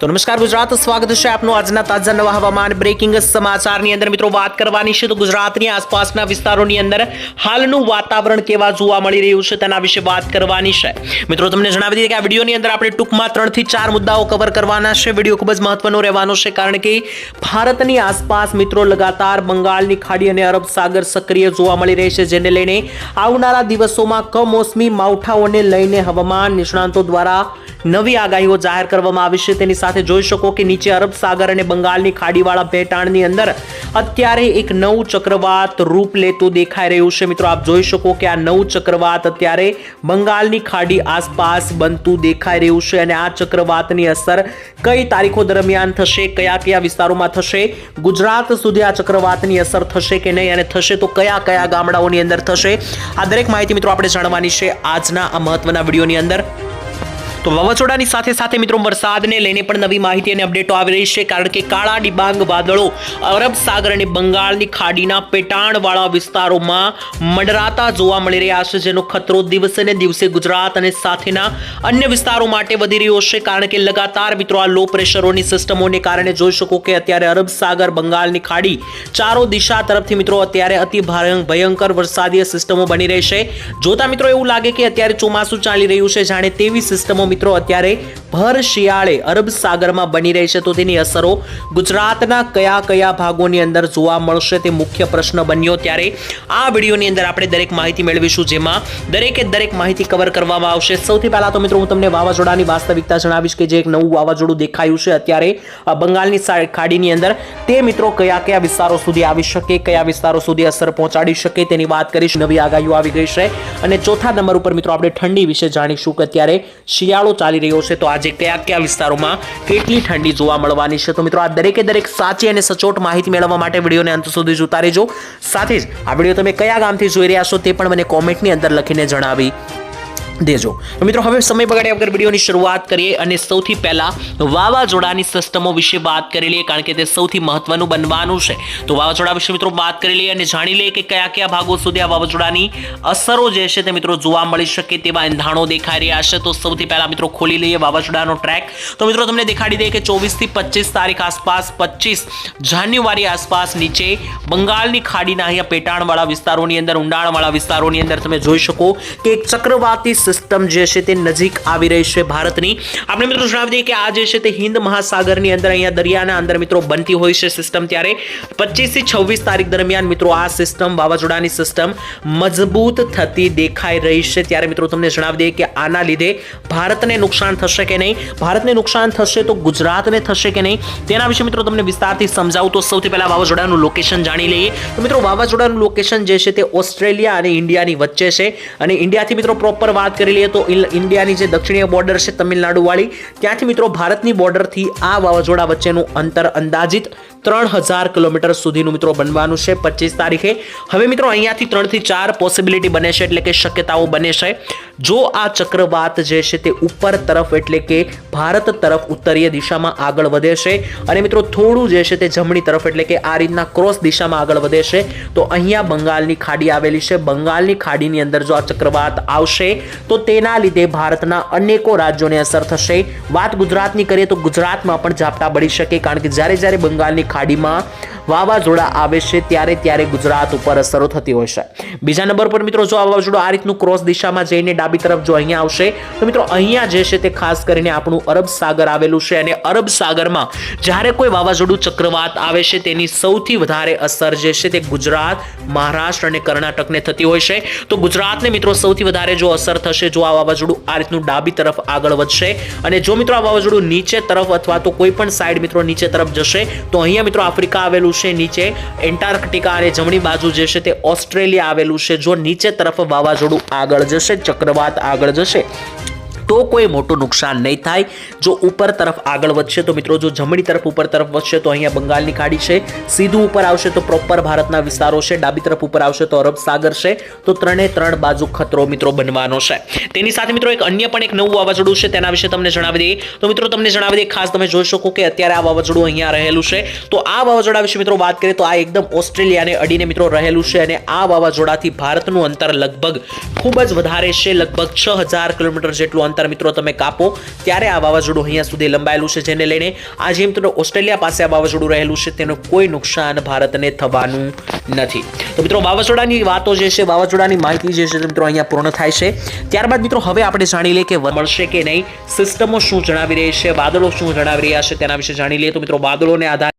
તો નમસ્કાર, ગુજરાત. સ્વાગત છે આપનું આજના તાજા નવા હવામાન બ્રેકિંગ સમાચારની અંદર. મિત્રો, વાત કરવાની છે તો ગુજરાતની આસપાસના વિસ્તારોની અંદર હાલનું વાતાવરણ કેવા જોવા મળી રહ્યું છે તેના વિશે વાત કરવાની છે. મિત્રો, તમને જણાવી દઈએ કે આ વિડીયોની અંદર આપણે ટૂંકમાં ત્રણથી ચાર મુદ્દાઓ કવર કરવાના છે. વીડિયો ખૂબ જ મહત્વનો રહેવાનો છે કારણ કે ભારતની આસપાસ મિત્રો લગાતાર બંગાળની ખાડી અને અરબ સાગર સક્રિય જોવા મળી રહી છે, જેને લઈને આવનારા દિવસોમાં કમોસમી માવઠાઓને લઈને હવામાન નિષ્ણાંતો દ્વારા નવી આગાહીઓ જાહેર કરવામાં આવી છે. તેની સાથે જોઈ શકો કે નીચે અરબ સાગર અને બંગાળની ખાડીવાળા ભેટાણની અંદર અત્યારે એક નવું ચક્રવાત રૂપ લેતું દેખાઈ રહ્યું છે. મિત્રો, આપ જોઈ શકો કે આ નવું ચક્રવાત અત્યારે બંગાળની ખાડી આસપાસ બનતું દેખાઈ રહ્યું છે અને આ ચક્રવાતની અસર કઈ તારીખો દરમિયાન થશે, કયા કયા વિસ્તારોમાં થશે, ગુજરાત સુધી આ ચક્રવાતની અસર થશે કે નહીં અને થશે તો કયા કયા ગામડાઓની અંદર થશે? આ દરેક માહિતી મિત્રો, આપણે જાણવાની છે આજના આ મહત્વના વિડીયોની અંદર. તો વાવાઝોડાની સાથે સાથે મિત્રો વરસાદને લઈને પણ નવી માહિતી અને અપડેટો આવી રહી છે, કારણ કે કાળા ડિબાંગ વાદળો અરબ સાગર અને બંગાળની ખાડીના પેટાણવાળા વિસ્તારોમાં મંડરાતા જોવા મળી રહ્યા છે, જેનો ખતરો દિવસે દિવસે ગુજરાત અને સાથેના અન્ય વિસ્તારો માટે વધી રહ્યો છે, કારણ કે લગાતાર મિત્રો આ લો પ્રેશરોની સિસ્ટમોને કારણે જોઈ શકો કે અત્યારે અરબ સાગર, બંગાળની ખાડી ચારો દિશા તરફથી મિત્રો અત્યારે અતિ ભયંકર વરસાદીય સિસ્ટમો બની રહી છે. જોતા મિત્રો એવું લાગે કે અત્યારે ચોમાસું ચાલી રહ્યું છે, જાણે તેવી સિસ્ટમો મિત્રો, અત્યારે ભર શિયાળે અરબ સાગરમાં બની રહી છે. તો તેની અસરો ગુજરાતના કયા કયા ભાગોની અંદર જોવા મળશે તે મુખ્ય પ્રશ્ન બન્યો. ત્યારે આ વિડીયોની અંદર આપણે દરેક માહિતી મેળવીશું, જેમાં દરેકે દરેક માહિતી કવર કરવામાં આવશે. સૌથી પહેલા તો મિત્રો, હું તમને વાવાઝોડાની વાસ્તવિકતા જણાવીશ કે જે એક નવું વાવાઝોડું દેખાયું છે. અત્યારે બંગાળની ખાડીની અંદર તે મિત્રો કયા કયા વિસ્તારો સુધી આવી શકે, કયા વિસ્તારો સુધી અસર પહોંચાડી શકે તેની વાત કરીશ. નવી આગાહીઓ આવી ગઈ છે. અને ચોથા નંબર ઉપર મિત્રો, આપણે ઠંડી વિશે જાણીશું કે અત્યારે શિયાળો ચાલી રહ્યો છે, તો આજે કયા કયા વિસ્તારોમાં કેટલી ઠંડી જોવા મળવાની છે? તો મિત્રો, આ દરેકે દરેક સાચી અને સચોટ માહિતી મેળવવા માટે વિડીયોને અંત સુધી જોતા રહેજો. સાથે જ આ વીડિયો તમે કયા ગામથી જોઈ રહ્યા છો તે પણ મને કોમેન્ટની અંદર લખીને જણાવી દેજો. તો મિત્રો, હવે સમય બગાડ્યા વગર વિડીયોની શરૂઆત કરીએ અને સૌથી પહેલાં વાવાઝોડાની સિસ્ટમો વિશે વાત કરી લઈએ, કારણ કે તે સૌથી મહત્વનું બનવાનું છે. તો વાવાઝોડા વિશે મિત્રો વાત કરી લઈએ અને જાણી લઈએ કે કયા કયા ભાગો સુધી આ વાવાઝોડાની અસરો જે છે તે મિત્રો જોવા મળી શકે તેવા એંધાણો દેખાઈ રહ્યા છે. તો સૌથી પહેલાં મિત્રો ખોલી લઈએ વાવાઝોડાનો ટ્રેક. તો મિત્રો, તમને દેખાડી દઈએ કે ચોવીસથી પચીસ તારીખ આસપાસ, પચીસ જાન્યુઆરી આસપાસ નીચે બંગાળની ખાડીના અહીંયા પેટાણવાળા વિસ્તારોની અંદર, ઊંડાણવાળા વિસ્તારોની અંદર તમે જોઈ શકો કે એક ચક્રવાતી સિસ્ટમ જે છે તે નજીક આવી રહી છે ભારતની. આપણે મિત્રો જણાવી દઈએ કે આ જે છે તે હિન્દ મહાસાગરની અંદર અહીંયા દરિયાના અંદર મિત્રો બનતી હોય છે સિસ્ટમ ત્યારે. પચીસથી છવ્વીસ તારીખ દરમિયાન મિત્રો આ સિસ્ટમ વાવાઝોડાની સિસ્ટમ મજબૂત થતી દેખાઈ રહી છે. ત્યારે મિત્રો તમને જણાવી દઈએ કે આના લીધે ભારતને નુકસાન થશે કે નહીં? ભારતને નુકસાન થશે તો ગુજરાતને થશે કે નહીં? તેના વિશે મિત્રો તમને વિસ્તારથી સમજાવું. તો સૌથી પહેલા વાવાઝોડાનું લોકેશન જાણી લઈએ. તો મિત્રો વાવાઝોડાનું લોકેશન જે છે તે ઓસ્ટ્રેલિયા અને ઇન્ડિયાની વચ્ચે છે. અને ઇન્ડિયાથી મિત્રો પ્રોપર વાત કરી લઈએ તો ઇન્ડિયાની જે દક્ષિણીય બોર્ડર છે તમિલનાડુ વાળી ત્યાંથી મિત્રો ભારતની બોર્ડરથી આ વાવાઝોડા વચ્ચેનું અંતર અંદાજિત ત્રણ હજાર કિલોમીટર સુધીનું મિત્રો બનવાનું છે પચીસ તારીખે. હવે મિત્રો અહીંયાથી ત્રણથી ચાર પોસિબિલિટી બને છે એટલે કે શક્યતાઓ બને છે. જો આ ચક્રવાત જે છે તે ઉપર તરફ એટલે કે ભારત તરફ ઉત્તરીય દિશામાં આગળ વધે છે અને મિત્રો થોડું જે છે તે જમણી તરફ એટલે કે આ રીતના ક્રોસ દિશામાં આગળ વધે છે, તો અહીંયા બંગાળની ખાડી આવેલી છે. બંગાળની ખાડીની અંદર જો આ ચક્રવાત આવશે, તો તેના લીધે ભારતના અનેકો રાજ્યોને અસર થશે. વાત ગુજરાતની કરીએ તો ગુજરાતમાં પણ ઝાપટા પડી શકે કારણ કે જ્યારે જ્યારે બંગાળની ખાડીમાં વાવાઝોડા આવે છે ત્યારે ત્યારે ગુજરાત ઉપર અસરો થતી હોય છે. બીજા નંબર પર મિત્રો જો આ વાવાઝોડું આ રીતનું ક્રોસ દિશામાં જઈને ડાબી તરફ જો અહીંયા આવશે, તો મિત્રો અહીંયા જે છે તે ખાસ કરીને આપણું અરબ સાગર આવેલું છે અને અરબ સાગરમાં જ્યારે કોઈ વાવાઝોડું ચક્રવાત આવે છે તેની સૌથી વધારે અસર જે છે તે ગુજરાત, મહારાષ્ટ્ર અને કર્ણાટકને થતી હોય છે. તો ગુજરાતને મિત્રો સૌથી વધારે જો અસર થશે, જો આ વાવાઝોડું આ રીતનું ડાબી તરફ આગળ વધશે અને જો મિત્રો આ વાવાઝોડું નીચે તરફ અથવા તો કોઈ પણ સાઈડ મિત્રો નીચે તરફ જશે, તો અહીંયા મિત્રો આફ્રિકા આવેલું છે, નીચે એન્ટાર્કટિકા અને જમણી બાજુ જે છે તે ઓસ્ટ્રેલિયા આવેલું છે, જો નીચે તરફ વાવાઝોડું આગળ જશે, ચક્રવાત આગળ જશે. તો કોઈ મોટું નુકસાન નહીં થાય. જો ઉપર તરફ આગળ વધશે તો મિત્રો, જો જમણી તરફ ઉપર તરફ વધશે તો અહીંયા બંગાળની ખાડી છે. સીધું ઉપર આવશે તો પ્રોપર ભારતના વિસ્તારો છે. ડાબી તરફ ઉપર આવશે તો અરબ સાગર છે. તો ત્રણે ત્રણ બાજુ ખતરો મિત્રો બનવાનો છે. તેની સાથે મિત્રો એક અન્ય પણ એક નવું વાવાઝોડું છે. તેના વિશે તમને જણાવી દઈએ. તો મિત્રો, તમને જણાવી દઈએ, ખાસ તમે જોઈ શકો કે અત્યારે આ વાવાઝોડું અહીંયા રહેલું છે. તો આ વાવાઝોડા વિશે મિત્રો વાત કરીએ તો આ એકદમ ઓસ્ટ્રેલિયાને અડીને મિત્રો રહેલું છે અને આ વાવાઝોડાથી ભારતનું અંતર લગભગ ખૂબ જ વધારે છે. લગભગ છ કિલોમીટર જેટલું અંતર મિત્રો, તમે કાપો. ત્યારે આ વાવાઝોડું અહીંયા સુધી લંબાયેલું છે, જેને લઈને આજે મિત્રો ઓસ્ટ્રેલિયા પાસે આ વાવાઝોડું રહેલું છે, તેનું કોઈ નુકસાન ભારતને થવાનું નથી. તો મિત્રો, વાવાઝોડાની વાતો જે છે, વાવાઝોડાની માહિતી જે છે મિત્રો અહીંયા પૂર્ણ થાય છે. ત્યારબાદ મિત્રો, હવે આપણે જાણી લઈએ કે મળશે કે નહીં. સિસ્ટમો શું જણાવી રહી છે, વાદળો શું જણાવી રહ્યા છે તેના વિશે જાણી લઈએ. તો મિત્રો, વાદળોને આધારે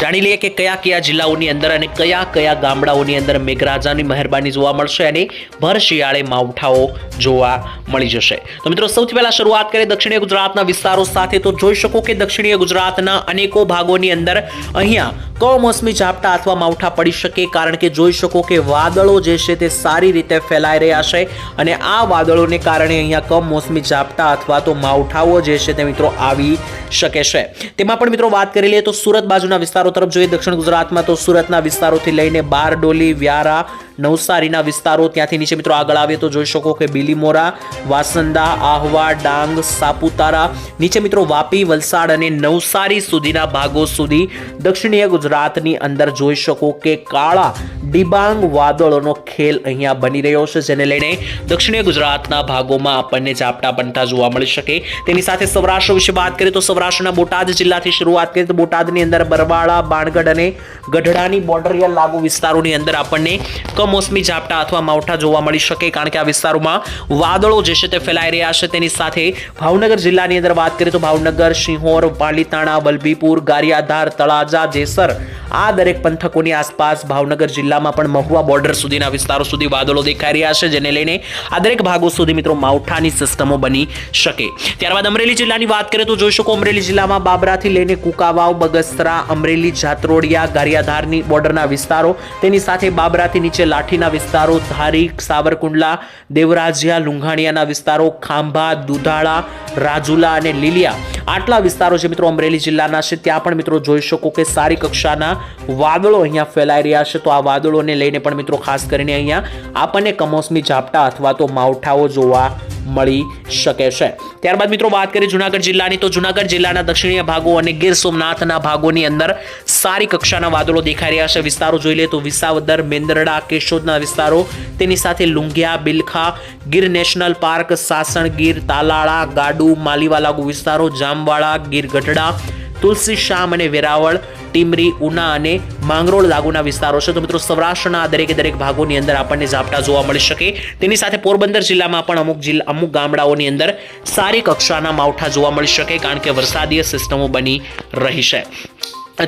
જાણી લઈએ કે કયા કયા જિલ્લાઓની અંદર અને કયા કયા ગામડાઓની અંદર મેઘરાજાની મહેરબાની જોવા મળશે અને ભર શિયાળે માવઠાઓ જોવા મળી જશે. તો મિત્રો, સૌથી પહેલા શરૂઆત કરીએ દક્ષિણીય ગુજરાતના વિસ્તારો સાથે. તો જોઈ શકો કે દક્ષિણીય ગુજરાતના અનેકો ભાગોની અંદર અહીંયા કમોસમી ઝાપટા અથવા માવઠા પડી શકે, કારણ કે જોઈ શકો કે વાદળો જે છે તે સારી રીતે ફેલાઈ રહ્યા છે અને આ વાદળોને કારણે અહીંયા કમોસમી ઝાપટા અથવા તો માવઠાઓ જે છે તે મિત્રો આવી શકે છે. તેમાં પણ મિત્રો વાત કરી લઈએ તો સુરત બાજુના વિસ્તારો તરફ જોઈએ, દક્ષિણ ગુજરાતમાં તો સુરતના વિસ્તારોથી લઈને બારડોલી, વ્યારા, નવસારીના વિસ્તારો ત્યાંથી નીચે મિત્રો આગળ આવીએ તો જોઈ શકો કે બિલીમોરા, વાસંદા, આહવા, ડાંગ, સાપુતારા, નીચે મિત્રો વાપી, વલસાડ અને નવસારી સુધીના ભાગો સુધી દક્ષિણીય ગુજરાતની અંદર જોઈ શકો કે કાળા ડિબાંગ વાદળોનો ખેલ અહીંયા બની રહ્યો છે, જેને લઈને દક્ષિણીય ગુજરાતના ભાગોમાં આપણને ઝાપટા બનતા જોવા મળી શકે. તેની સાથે સૌરાષ્ટ્ર વિશે વાત કરીએ તો સૌરાષ્ટ્રના બોટાદ જિલ્લાથી શરૂઆત કરીએ તો બોટાદની અંદર બરવાળા બાણગઢ અને ગઢડાની બોર્ડરિયલ લાગુ વિસ્તારોની અંદર આપણને કમોસમી ઝાપટા અથવા માવઠા જોવા મળી શકે. કારણ કે આ વિસ્તારોમાં વાદળો જે છે તે ફેલાઈ રહ્યા છે. તેની સાથે ભાવનગર જિલ્લાની અંદર વાત કરીએ તો ભાવનગર સિંહોર પાલીતાણા, વલભીપુર, ગારિયાધાર, તળાજા, જેસર આ દરેક પંથકોની આસપાસ ભાવનગર જિલ્લામાં પણ મહુવા બોર્ડર સુધીના વિસ્તારો સુધી વાદળો દેખાઈ રહ્યા છે, જેને લઈને આ દરેક ભાગો સુધી મિત્રો માવઠાની સિસ્ટમો બની શકે. ત્યારબાદ અમરેલી જિલ્લાની વાત કરીએ તો જોઈ શકો અમરેલી જિલ્લામાં બાબરાથી લઈને કુકાવાવ, બગસરા, અમરેલી જાત્રોડિયા, ગારિયાધારની બોર્ડરના વિસ્તારો, તેની સાથે બાબરાથી નીચે લાઠીના વિસ્તારો, ધારી, સાવરકુંડલા, દેવરાજિયા, લુંઘાણિયાના વિસ્તારો, ખાંભા, દુધાળા, રાજુલા અને લીલિયા. આટલા વિસ્તારો જે મિત્રો અમરેલી જિલ્લાના છે. ત્યાં પણ મિત્રો જોઈ શકો કે સારી કક્ષાના વાદળો અહીંયા ફેલાઈ રહ્યા છે. તો આ વાદળોને લઈને પણ મિત્રો ખાસ કરીને અહીંયા આપણને કમોસમી ઝાપટા અથવા તો માવઠાઓ જોવા મળી શકે છે. ત્યારબાદ મિત્રો વાત કરીએ જુનાગઢ જિલ્લાની, તો જુનાગઢ જિલ્લાના દક્ષિણીય ભાગો અને ગીર સોમનાથના ભાગોની અંદર સારી કક્ષાના વાદળો દેખાઈ રહ્યા છે. વિસ્તારો જોઈ લે તો વિસાવદર, મેંદરડા, કેશોદના વિસ્તારો, તેની સાથે લુંગિયા, બિલખા, ગીર નેશનલ પાર્ક, સાસણ ગીર, તાલાળા, ગાડુ માલીવા લાગુ વિસ્તારો જામવાળા ગીર ગઢડા, તુલસી શ્યામ અને વેરાવળ ટીમરી, ઉના અને માંગરોળ લાગુના વિસ્તારો છે. તો મિત્રો સૌરાષ્ટ્રના આ દરેકે દરેક ભાગોની અંદર આપણને ઝાપટા જોવા મળી શકે. તેની સાથે પોરબંદર જિલ્લામાં પણ અમુક જિલ્લા, અમુક ગામડાઓની અંદર સારી કક્ષાના માવઠા જોવા મળી શકે, કારણ કે વરસાદીય સિસ્ટમો બની રહી છે.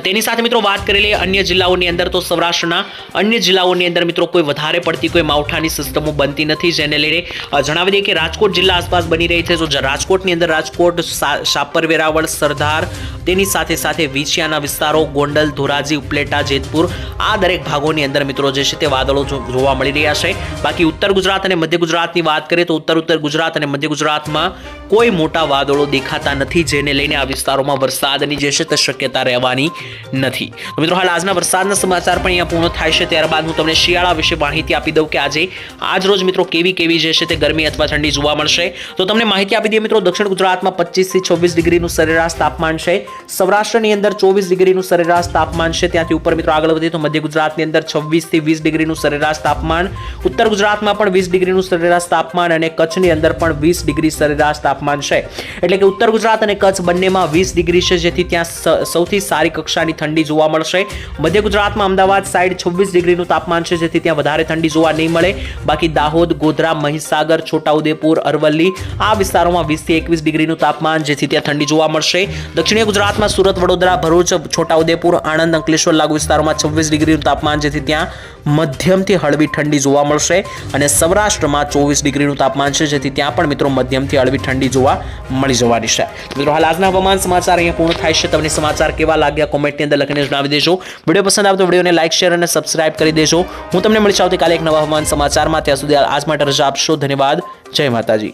તેની સાથે મિત્રો વાત કરી લઈએ અન્ય જિલ્લાઓની અંદર, તો સૌરાષ્ટ્રના અન્ય જિલ્લાઓની અંદર મિત્રો કોઈ વધારે પડતી કોઈ માવઠાની સિસ્ટમો બનતી નથી. જેને લઈને જણાવી દઈએ કે રાજકોટ જિલ્લા આસપાસ બની રહી છે. જો રાજકોટની અંદર રાજકોટ, સા- શાપર વેરાવળ સરદાર તેની સાથે સાથે વિછિયાના વિસ્તારો, ગોંડલ, ધોરાજી, ઉપલેટા, જેતપુર આ દરેક ભાગોની અંદર મિત્રો જે છે તે વાદળો જોવા મળી રહ્યા છે. બાકી ઉત્તર ગુજરાત અને મધ્ય ગુજરાતની વાત કરીએ તો ઉત્તર ઉત્તર ગુજરાત અને મધ્ય ગુજરાતમાં કોઈ મોટા વાદળો દેખાતા નથી જેને લઈને આ વિસ્તારોમાં વરસાદની જે છે તે શક્યતા રહેવાની નથી. તો મિત્રો હાલ આજના વરસાદના સમાચાર પણ અહીંયા પૂર્ણ થાય છે. ત્યારબાદ હું તમને શિયાળા વિશે માહિતી આપી દઉં કે આજે આજ રોજ મિત્રો કેવી કેવી જે છે તે ગરમી અથવા ઠંડી જોવા મળશે. તો તમને માહિતી આપી દઈએ મિત્રો, દક્ષિણ ગુજરાતમાં પચીસથી છવ્વીસ ડિગ્રીનું સરેરાશ તાપમાન છે. સૌરાષ્ટ્રની અંદર ચોવીસ ડિગ્રીનું સરેરાશ તાપમાન છે. ત્યાંથી ઉપર મિત્રો આગળ વધીએ તો મધ્ય ગુજરાતની અંદર છવ્વીસથી વીસ ડિગ્રીનું સરેરાશ તાપમાન. ઉત્તર ગુજરાતમાં પણ વીસ ડિગ્રીનું સરેરાશ તાપમાન અને કચ્છની અંદર પણ વીસ ડિગ્રી સરેરાશ તાપમાન છે. એટલે કે ઉત્તર ગુજરાત અને કચ્છ બંનેમાં વીસ ડિગ્રી છે, જેથી ત્યાં સૌથી સારી કક્ષાની ઠંડી જોવા મળશે. મધ્ય ગુજરાતમાં અમદાવાદ સાઈડ છવ્વીસ ડિગ્રીનું તાપમાન છે, જેથી ત્યાં વધારે ઠંડી જોવા નહીં મળે. બાકી દાહોદ, ગોધરા, મહીસાગર, છોટાઉદેપુર, અરવલ્લી આ વિસ્તારોમાં વીસથી એકવીસ ડિગ્રીનું તાપમાન, જેથી ત્યાં ઠંડી જોવા મળશે. દક્ષિણીય ગુજરાતમાં સુરત, વડોદરા, ભરૂચ, છોટાઉદેપુર, આણંદ, અંકલેશ્વર લાગુ વિસ્તારોમાં છવ્વીસ ડિગ્રીનું તાપમાન જેથી ત્યાં મધ્યમથી હળવી ઠંડી જોવા મળશે અને સૌરાષ્ટ્રમાં ચોવીસ ડિગ્રીનું તાપમાન છે જેથી ત્યાં પણ મિત્રો મધ્યમથી હળવી ઠંડી જોવા મળી જવાની છે. મિત્રો, હાલ આજના હવામાન સમાચાર અહીંયા પૂર્ણ થાય છે. તમને સમાચાર કેવા લાગ્યા કોમેન્ટની અંદર લખીને જણાવી દેજો. વીડિયો પસંદ આવે તો વિડીયોને લાઈક શેર અને સબસ્ક્રાઇબ કરી દેજો. હું તમને મળી આવતીકાલે એક નવા હવામાન સમાચારમાં. ત્યાં સુધી આજ માટે રજા આપશો. ધન્યવાદ. જય માતાજી.